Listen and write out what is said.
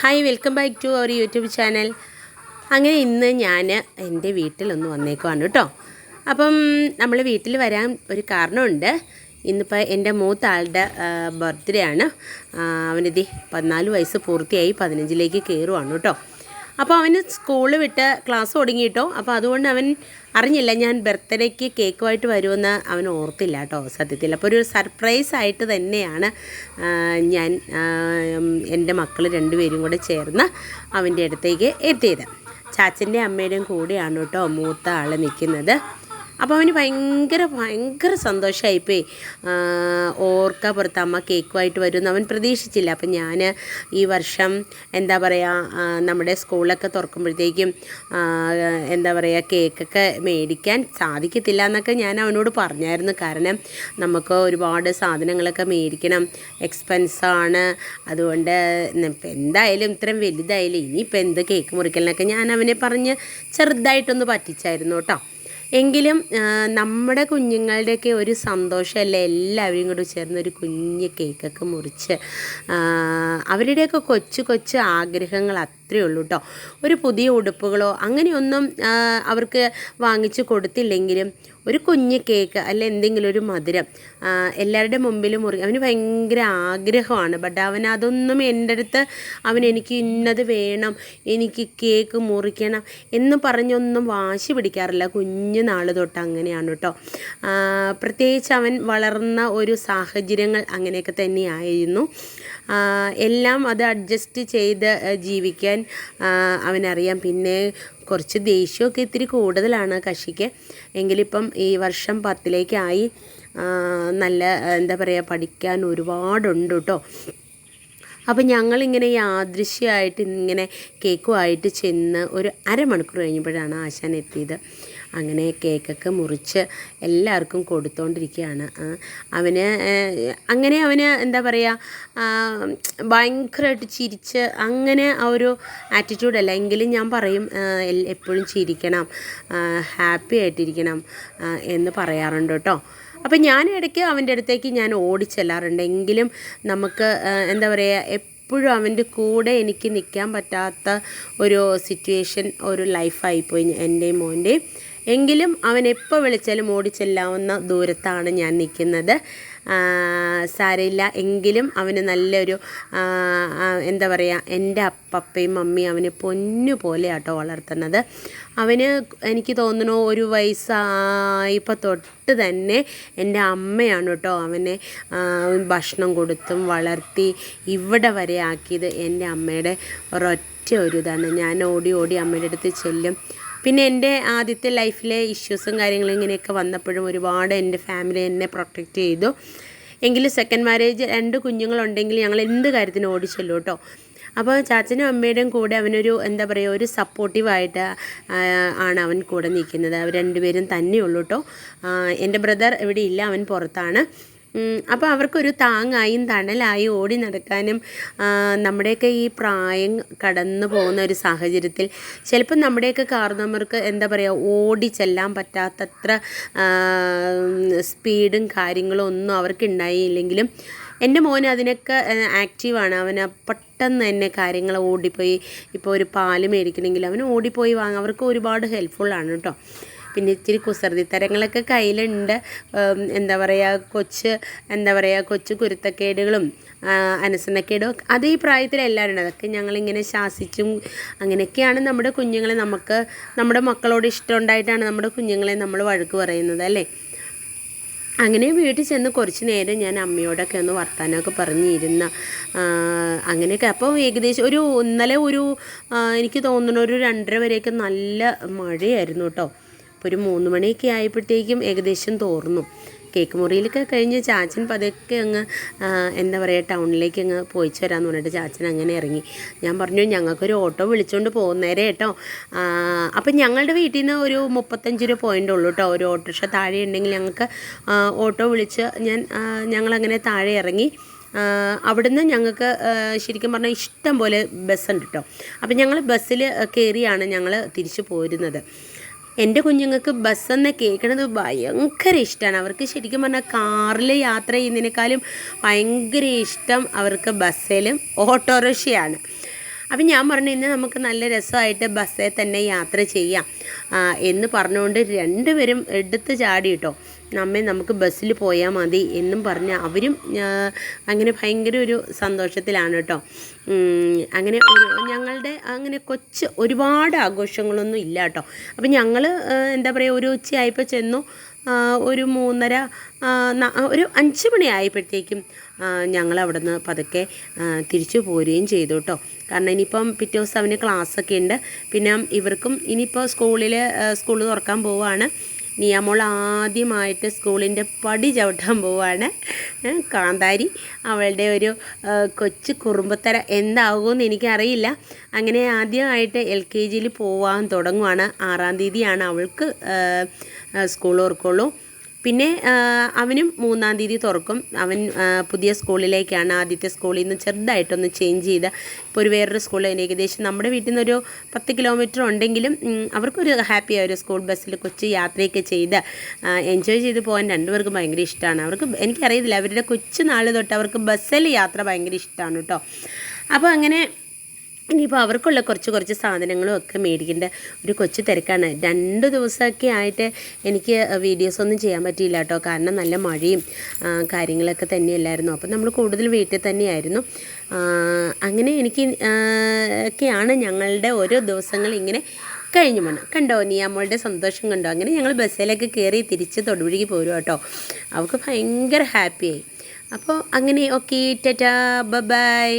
Hi welcome back to our YouTube channel. അങ്ങനെ ഇന്ന് ഞാൻ എന്റെ വീട്ടിലൊന്ന് വന്നേക്കുവാണ് കേട്ടോ. അപ്പം നമ്മൾ വീട്ടിൽ വരാൻ ഒരു കാരണമുണ്ട്. ഇന്നിപ്പോൾ എന്റെ മൂത്ത ആളുടെ ബർത്ത്ഡേ ആണ്. അവനിത് പതിനാല് വയസ്സ് പൂർത്തിയായി പതിനഞ്ചിലേക്ക് കയറുവാണ് കേട്ടോ. അപ്പോൾ അവന് സ്കൂൾ വിട്ട് ക്ലാസ് തുടങ്ങിയിട്ടോ. അപ്പോൾ അതുകൊണ്ട് അവൻ അറിഞ്ഞില്ല ഞാൻ ബർത്ത്ഡേക്ക് കേക്കുമായിട്ട് വരുമെന്ന് അവൻ ഓർത്തില്ല കേട്ടോ സത്യത്തിൽ. അപ്പോൾ ഒരു സർപ്രൈസ് ആയിട്ട് തന്നെയാണ് ഞാൻ എന്റെ മക്കൾ രണ്ടുപേരും കൂടെ ചേർന്ന് അവന്റെ അടുത്തേക്ക് എത്തിയത്. ചാച്ചന്റെ അമ്മയുടെയും കൂടെയാണ് കേട്ടോ മൂത്ത ആൾ നിൽക്കുന്നത്. അപ്പോൾ അവന് ഭയങ്കര ഭയങ്കര സന്തോഷമായിപ്പോയി ഓർക്ക പുറത്ത് അമ്മ കേക്കുമായിട്ട് വരുമെന്ന് അവൻ പ്രതീക്ഷിച്ചില്ല. അപ്പം ഞാൻ ഈ വർഷം എന്താ പറയുക നമ്മുടെ സ്കൂളൊക്കെ തുറക്കുമ്പോഴത്തേക്കും എന്താ പറയുക കേക്കൊക്കെ മേടിക്കാൻ സാധിക്കത്തില്ല എന്നൊക്കെ ഞാൻ അവനോട് പറഞ്ഞായിരുന്നു. കാരണം നമുക്ക് ഒരുപാട് സാധനങ്ങളൊക്കെ മേടിക്കണം. എക്സ്പെൻസാണ് അതുകൊണ്ട് എന്തായാലും ഇത്രയും വലുതായാലും ഇനിയിപ്പോൾ എന്ത് കേക്ക് മുറിക്കലിനൊക്കെ ഞാൻ അവനെ പറഞ്ഞ് ചെറുതായിട്ടൊന്ന് പറ്റിച്ചായിരുന്നു കേട്ടോ. എങ്കിലും നമ്മുടെ കുഞ്ഞുങ്ങളുടെയൊക്കെ ഒരു സന്തോഷമല്ലേ? എല്ലാവരും കൂടി ചേർന്ന് ഒരു കുഞ്ഞ് കേക്കൊക്കെ മുറിച്ച് അവരുടെയൊക്കെ കൊച്ചു കൊച്ചു ആഗ്രഹങ്ങൾ അത്രയേ ഉള്ളൂ കേട്ടോ ഒരു പുതിയ ഉടുപ്പുകളോ അങ്ങനെയൊന്നും അവർക്ക് വാങ്ങിച്ചു കൊടുത്തില്ലെങ്കിലും ഒരു കുഞ്ഞ് കേക്ക് അല്ല എന്തെങ്കിലും ഒരു മധുരം എല്ലാവരുടെ മുമ്പിൽ മുറി അവന് ഭയങ്കര ആഗ്രഹമാണ്. ബട്ട് അവൻ അതൊന്നും എന്റെ അടുത്ത് അവൻ എനിക്ക് ഇന്നത് വേണം എനിക്ക് കേക്ക് മുറിക്കണം എന്ന് പറഞ്ഞൊന്നും വാശി പിടിക്കാറില്ല. കുഞ്ഞു നാൾ തൊട്ട് അങ്ങനെയാണ് കേട്ടോ പ്രത്യേകിച്ച് അവൻ വളർന്ന ഒരു സാഹചര്യങ്ങൾ അങ്ങനെയൊക്കെ തന്നെയായിരുന്നു. എല്ലാം അത് അഡ്ജസ്റ്റ് ചെയ്ത് ജീവിക്കാൻ അവനറിയാം. പിന്നെ കുറച്ച് ദേഷ്യമൊക്കെ ഇത്തിരി കൂടുതലാണ് കഷിക്ക് എങ്കിലിപ്പം ഈ വർഷം പത്തിലേക്കായി നല്ല എന്താ പറയുക പഠിക്കാൻ ഒരുപാടുണ്ട് കേട്ടോ അപ്പം ഞങ്ങളിങ്ങനെ യാദൃശ്യമായിട്ട് ഇങ്ങനെ കേക്കുമായിട്ട് ചെന്ന് ഒരു അരമണിക്കൂർ കഴിഞ്ഞപ്പോഴാണ് ആശാൻ എത്തിയത്. അങ്ങനെ കേക്കൊക്കെ മുറിച്ച് എല്ലാവർക്കും കൊടുത്തോണ്ടിരിക്കുകയാണ്. അവന് അങ്ങനെ അവന് എന്താ പറയുക ഭയങ്കരമായിട്ട് ചിരിച്ച് അങ്ങനെ ആ ഒരു ആറ്റിറ്റ്യൂഡല്ല എങ്കിലും ഞാൻ പറയും എപ്പോഴും ചിരിക്കണം ഹാപ്പി ആയിട്ടിരിക്കണം എന്ന് പറയാറുണ്ട് കേട്ടോ. അപ്പം ഞാൻ ഇടയ്ക്ക് അവന്റെ അടുത്തേക്ക് ഞാൻ ഓടിച്ചെല്ലാറുണ്ട് എങ്കിലും നമുക്ക് എന്താ പറയുക എപ്പോഴും അവന്റെ കൂടെ എനിക്ക് നിൽക്കാൻ പറ്റാത്ത ഒരു സിറ്റുവേഷൻ ഒരു ലൈഫായിപ്പോയി എന്റെയും മോന്റെയും. എങ്കിലും അവൻ എപ്പോൾ വിളിച്ചാലും ഓടിച്ചെല്ലാവുന്ന ദൂരത്താണ് ഞാൻ നിൽക്കുന്നത്. സാരയില്ല. എങ്കിലും അവന് നല്ലൊരു എന്താ പറയുക എന്റെ അപ്പപ്പയും മമ്മിയും അവനെ പൊന്നു പോലെയാട്ടോ വളർത്തുന്നത്. അവന് എനിക്ക് തോന്നുന്നു ഒരു വയസ്സായപ്പോൾ തൊട്ട് തന്നെ എന്റെ അമ്മയാണ് കേട്ടോ അവനെ ഭക്ഷണം കൊടുത്തും വളർത്തി ഇവിടെ വരെ ആക്കിയത് എന്റെ അമ്മയുടെ ഒരൊറ്റ ഒരു ഇതാണ്. ഞാൻ ഓടി ഓടി അമ്മയുടെ അടുത്ത് ചെല്ലും. പിന്നെ എന്റെ ആദ്യത്തെ ലൈഫിലെ ഇഷ്യൂസും കാര്യങ്ങളും ഇങ്ങനെയൊക്കെ വന്നപ്പോഴും ഒരുപാട് എന്റെ ഫാമിലി എന്നെ പ്രൊട്ടക്റ്റ് ചെയ്തു. എങ്കിലും സെക്കൻഡ് മാരേജ് രണ്ട് കുഞ്ഞുങ്ങളുണ്ടെങ്കിൽ ഞങ്ങൾ എന്ത് കാര്യത്തിനും ഓടിച്ചല്ലോ കേട്ടോ. അപ്പോൾ ചാച്ചനും അമ്മയുടെയും കൂടെ അവനൊരു എന്താ പറയുക ഒരു സപ്പോർട്ടീവായിട്ട് ആണ് അവൻ കൂടെ നിൽക്കുന്നത്. അവർ രണ്ടുപേരും തന്നെയുള്ളൂ കേട്ടോ. എന്റെ ബ്രദർ ഇവിടെ ഇല്ല അവൻ പുറത്താണ്. അപ്പോൾ അവർക്കൊരു താങ്ങായും തണലായും ഓടി നടക്കാനും നമ്മുടെയൊക്കെ ഈ പ്രായം കടന്നു പോകുന്ന ഒരു സാഹചര്യത്തിൽ ചിലപ്പോൾ നമ്മുടെയൊക്കെ കാർന്നവർക്ക് എന്താ പറയുക ഓടി ചെല്ലാൻ പറ്റാത്തത്ര സ്പീഡും കാര്യങ്ങളും ഒന്നും അവർക്ക് ഉണ്ടായില്ലെങ്കിലും എന്റെ മോൻ അതിനൊക്കെ ആക്റ്റീവാണ് അവന് പെട്ടെന്ന് തന്നെ കാര്യങ്ങൾ ഓടിപ്പോയി. ഇപ്പോൾ ഒരു പാൽ മേടിക്കണമെങ്കിൽ അവന് ഓടിപ്പോയി വാങ്ങാം. അവർക്ക് ഒരുപാട് ഹെൽപ്ഫുള്ളാണ് കേട്ടോ പിന്നെ ഇച്ചിരി കുസൃതിത്തരങ്ങളൊക്കെ കയ്യിലുണ്ട്. എന്താ പറയുക കൊച്ച് എന്താ പറയുക കൊച്ചു കുരുത്തക്കേടുകളും ഒക്കെ. അത് ഈ പ്രായത്തിൽ എല്ലാവരും ഉണ്ട് അതൊക്കെ ഞങ്ങളിങ്ങനെ ശാസിച്ചും അങ്ങനെയൊക്കെയാണ് നമ്മുടെ കുഞ്ഞുങ്ങളെ നമുക്ക് നമ്മുടെ മക്കളോട് ഇഷ്ടമുണ്ടായിട്ടാണ് നമ്മുടെ കുഞ്ഞുങ്ങളെ നമ്മൾ വഴക്ക് പറയുന്നത് അല്ലേ? അങ്ങനെ വീട്ടിൽ ചെന്ന് കുറച്ച് നേരം ഞാൻ അമ്മയോടൊക്കെ ഒന്ന് വർത്താനമൊക്കെ പറഞ്ഞിരുന്ന അങ്ങനെയൊക്കെ. അപ്പോൾ ഏകദേശം ഒരു ഇന്നലെ ഒരു എനിക്ക് തോന്നുന്നു ഒരു രണ്ടര വരെയൊക്കെ നല്ല മഴയായിരുന്നു കേട്ടോ. അപ്പോൾ ഒരു മൂന്ന് മണിയൊക്കെ ആയപ്പോഴത്തേക്കും ഏകദേശം തോർന്നു. കേക്ക് മുറിയിലൊക്കെ കഴിഞ്ഞ് ചാച്ചൻ പതുക്കെ അങ്ങ് എന്താ പറയുക ടൗണിലേക്ക് അങ്ങ് പോയിച്ചു വരാമെന്ന് പറഞ്ഞിട്ട് ചാച്ചൻ അങ്ങനെ ഇറങ്ങി. ഞാൻ പറഞ്ഞു ഞങ്ങൾക്കൊരു ഓട്ടോ വിളിച്ചുകൊണ്ട് പോകുന്നേരെ കേട്ടോ അപ്പം ഞങ്ങളുടെ വീട്ടിൽ നിന്ന് ഒരു മുപ്പത്തഞ്ച് രൂപ പോയിന്റ് ഉള്ളൂ കേട്ടോ ഒരു ഓട്ടോറിക്ഷ താഴെ ഉണ്ടെങ്കിൽ ഞങ്ങൾക്ക് ഓട്ടോ വിളിച്ച് ഞാൻ ഞങ്ങളങ്ങനെ താഴെ ഇറങ്ങി. അവിടുന്ന് ഞങ്ങൾക്ക് ശരിക്കും പറഞ്ഞാൽ ഇഷ്ടം പോലെ ബസ്സുണ്ട് കേട്ടോ അപ്പം ഞങ്ങൾ ബസ്സിൽ കയറിയാണ് ഞങ്ങൾ തിരിച്ചു പോരുന്നത്. എന്റെ കുഞ്ഞുങ്ങൾക്ക് ബസ്സെന്ന് കേൾക്കുന്നത് ഭയങ്കര ഇഷ്ടമാണ് അവർക്ക് ശരിക്കും പറഞ്ഞാൽ കാറിൽ യാത്ര ചെയ്യുന്നതിനേക്കാളും ഭയങ്കര ഇഷ്ടം അവർക്ക് ബസ്സിലും ഓട്ടോറിക്ഷയാണ്. അപ്പം ഞാൻ പറഞ്ഞു ഇന്ന് നമുക്ക് നല്ല രസമായിട്ട് ബസ്സിൽ തന്നെ യാത്ര ചെയ്യാം. എന്ന് പറഞ്ഞുകൊണ്ട് രണ്ടുപേരും എടുത്ത് ചാടി കേട്ടോ നമ്മെ നമുക്ക് ബസ്സിൽ പോയാൽ മതി എന്നും പറഞ്ഞ് അവരും അങ്ങനെ ഭയങ്കര ഒരു സന്തോഷത്തിലാണ് കേട്ടോ. അങ്ങനെ ഒരു ഞങ്ങളുടെ അങ്ങനെ കൊച്ച് ഒരുപാട് ആഘോഷങ്ങളൊന്നും ഇല്ല കേട്ടോ. അപ്പം ഞങ്ങൾ എന്താ പറയുക ഒരു ഉച്ചയായപ്പോൾ ചെന്നു. ഒരു മൂന്നര ഒരു അഞ്ച് മണി ആയപ്പോഴത്തേക്കും ഞങ്ങൾ അവിടെ നിന്ന് പതുക്കെ തിരിച്ചു പോരുകയും ചെയ്തു കേട്ടോ. കാരണം ഇനിയിപ്പം പിറ്റേ ദിവസം അവന് ക്ലാസ്സൊക്കെ ഉണ്ട്. പിന്നെ ഇവർക്കും ഇനിയിപ്പോൾ സ്കൂളിൽ സ്കൂൾ തുറക്കാൻ പോവുകയാണ്. നിയമോൾ ആദ്യമായിട്ട് സ്കൂളിന്റെ പടി ചവിട്ടാൻ പോവാണ്. കാന്താരി അവളുടെ ഒരു കൊച്ചു കുറുമ്പത്തര എന്താകുമെന്ന് എനിക്കറിയില്ല. അങ്ങനെ ആദ്യമായിട്ട് എൽ കെ ജിയിൽ പോവാൻ തുടങ്ങുവാണ്. ആറാം തീയതിയാണ് അവൾക്ക് സ്കൂൾ ഓർക്കുള്ളൂ. പിന്നെ അവനും മൂന്നാം തീയതി തുറക്കും. അവൻ പുതിയ സ്കൂളിലേക്കാണ് ആദ്യത്തെ സ്കൂളിൽ നിന്ന് ചെറുതായിട്ടൊന്ന് ചേഞ്ച് ചെയ്ത്. ഇപ്പോൾ ഒരു വേറൊരു സ്കൂളിൽ ഏകദേശം നമ്മുടെ വീട്ടിൽ നിന്നൊരു പത്ത് കിലോമീറ്റർ ഉണ്ടെങ്കിലും അവർക്കൊരു ഹാപ്പിയായ ഒരു സ്കൂൾ ബസ്സിൽ കൊച്ചു യാത്രയൊക്കെ ചെയ്ത്. എൻജോയ് ചെയ്ത് പോകാൻ രണ്ടുപേർക്കും ഭയങ്കര ഇഷ്ടമാണ് അവർക്ക് എനിക്കറിയത്തില്ല അവരുടെ കൊച്ചു നാൾ തൊട്ട് അവർക്ക് ബസ്സിൽ യാത്ര ഭയങ്കര ഇഷ്ടമാണ് കേട്ടോ അപ്പോൾ അങ്ങനെ ഇനിയിപ്പോൾ അവർക്കുള്ള കുറച്ച് കുറച്ച് സാധനങ്ങളും ഒക്കെ മേടിക്കേണ്ട ഒരു കൊച്ചു തിരക്കാണ്. രണ്ട് ദിവസമൊക്കെ ആയിട്ട് എനിക്ക് വീഡിയോസ് ഒന്നും ചെയ്യാൻ പറ്റിയില്ല കേട്ടോ. കാരണം നല്ല മഴയും കാര്യങ്ങളൊക്കെ തന്നെയല്ലായിരുന്നു. അപ്പം നമ്മൾ കൂടുതൽ വീട്ടിൽ തന്നെയായിരുന്നു. അങ്ങനെ എനിക്ക് ഒക്കെയാണ് ഞങ്ങളുടെ ഓരോ ദിവസങ്ങൾ ഇങ്ങനെ കഴിഞ്ഞു പോണം. കണ്ടോ നീ അമ്മളുടെ സന്തോഷം കണ്ടോ? അങ്ങനെ ഞങ്ങൾ ബസ്സിലേക്ക് കയറി തിരിച്ച് തൊടുപുഴയ്ക്ക് പോരും കേട്ടോ. അവൾക്ക് ഭയങ്കര ഹാപ്പിയായി അപ്പോൾ അങ്ങനെ ഓക്കെ ടാറ്റാ ബൈ